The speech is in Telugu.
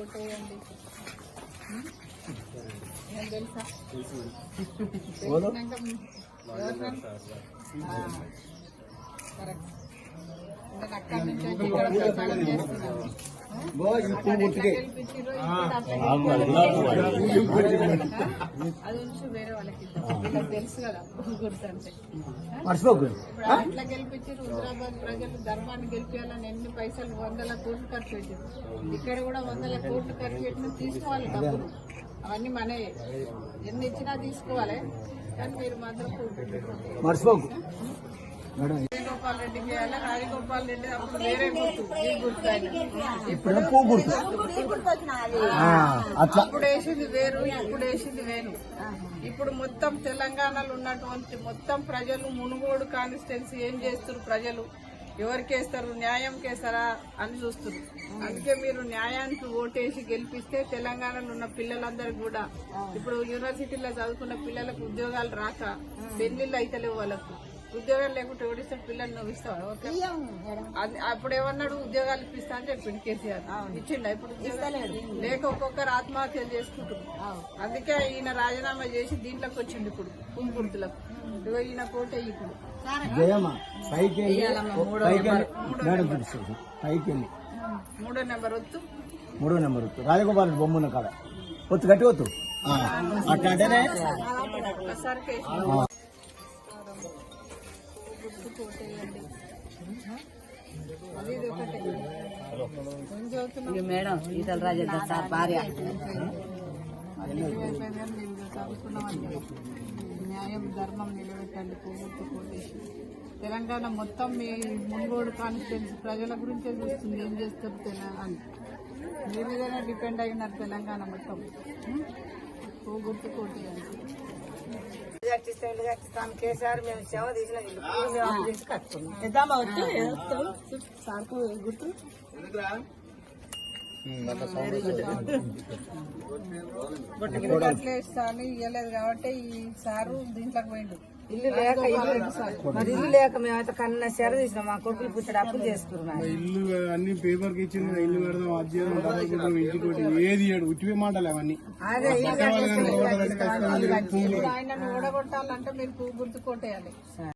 కోటేయండి ఏం తెలుసా? కరెక్ట్. ఇంకా అక్కడి నుంచి వచ్చి ఇక్కడ ప్రచారం చేస్తున్నాను గెలిపించిర్రు, అట్లా అది వేరే వాళ్ళకి తెలుసు కదా మర్చిపోకు ఇప్పుడు అట్లా గెలిపించారు హుజరాబాద్ ప్రజలు ధర్మాన్ని గెలిపించాలని ఎన్ని పైసలు వందల కోట్లు ఖర్చు పెట్టారు ఇక్కడ కూడా వందల కోట్లు ఖర్చు పెట్టిన తీసుకోవాలి డబ్బులు అవన్నీ మనే ఎన్ని ఇచ్చినా తీసుకోవాలి కానీ మీరు మాత్రం మర్చిపోకు. రాజగోపాల్ రెడ్డి అప్పుడు వేరే గుర్తు ఈ గుర్తు ఇప్పుడు పువ్వు గుర్తు. ఆ, అట్లా. అప్పుడు వేసింది వేరు ఇప్పుడు వేసింది వేరు. ఇప్పుడు మొత్తం తెలంగాణలో ఉన్నటువంటి మొత్తం ప్రజలు మునుగోడు కాన్స్టిట్యున్సీ ఏం చేస్తారు ప్రజలు? ఎవరికి వేస్తారు? న్యాయం కేస్తారా అని చూస్తారు అందుకే మీరు న్యాయానికి ఓటేసి గెలిపిస్తే తెలంగాణలో ఉన్న పిల్లలందరికీ కూడా ఇప్పుడు యూనివర్సిటీలో చదువుకున్న పిల్లలకు ఉద్యోగాలు రాక పెళ్ళిళ్ళు అయితలేవు వాళ్ళకు. ఉద్యోగాలు లేకుంటే ఓడిస్తే పిల్లల్ని నువ్వు ఇస్తావా ఓకే అది అప్పుడు ఏమన్నాడు ఉద్యోగాలు ఇప్పిస్తా అని చెప్పిండు కేసీఆర్ ఇచ్చిండ ఇప్పుడు ఉద్యోగాలు లేక ఒక్కొక్కరు ఆత్మహత్యలు చేసుకుంటున్నారు అందుకే ఈయన రాజీనామా చేసి దీంట్లోకి వచ్చిండు ఇప్పుడు పువ్వు గుర్తులకు ఇదిగో ఈయన కోటే ఇప్పుడు మేడం నెంబర్ వద్దు మూడో నెంబర్ వద్దు రాజగోపాల్ రెడ్డి బొమ్మ ఉన్న కాడ ఒత్తు గట్టి వద్దు ఆ, అట్లా అంటేనే గుర్తు కోటేయండి అది ఇది ఒకటే మేడం ఈతల రాజేంద్ర సార్ భార్య. న్యాయం ధర్మం నిలబెట్టండి పోగొట్టు కోటేసి తెలంగాణ మొత్తం మీ మున్గోడు కాన్స్టిట్యున్సీ ప్రజల గురించే చూస్తుంది. ఏం చేస్తారు తెలంగాణ మీ మీదనే డిపెండ్ అయినారు తెలంగాణ మొత్తం. పోగొట్టు కోటేయండి కట్టిస్తే ఇల్లు కేసీఆర్ మేము సేవ తీసిన ఇల్లు. పూలు మేము అప్పించి కట్టుకున్నాం. ఇద్దామా వచ్చి సార్కు గుర్తు ఇల్లు అట్లా ఇస్తా అని ఇవ్వలేదు కాబట్టి ఈ సారు దీంట్లోకి పోయిండు. ఇల్లు లేక ఇల్లు మరి ఇల్లు లేక మేమైతే కన్న సేవ తీసినాం మా కొడుకులు పుట్టడు అప్పులు చేసుకున్నాం ఇల్లు అన్ని పేపర్కి ఇచ్చింది కదా, ఇల్లు పెడదాం అది చేద్దాం ఇంటికి ఏది ఉట్టివే మాటలు అవన్నీ. అదే ఆయనను ఓడగొట్టాలంటే మీరు పువ్వు గుర్తు కొట్టేయాలి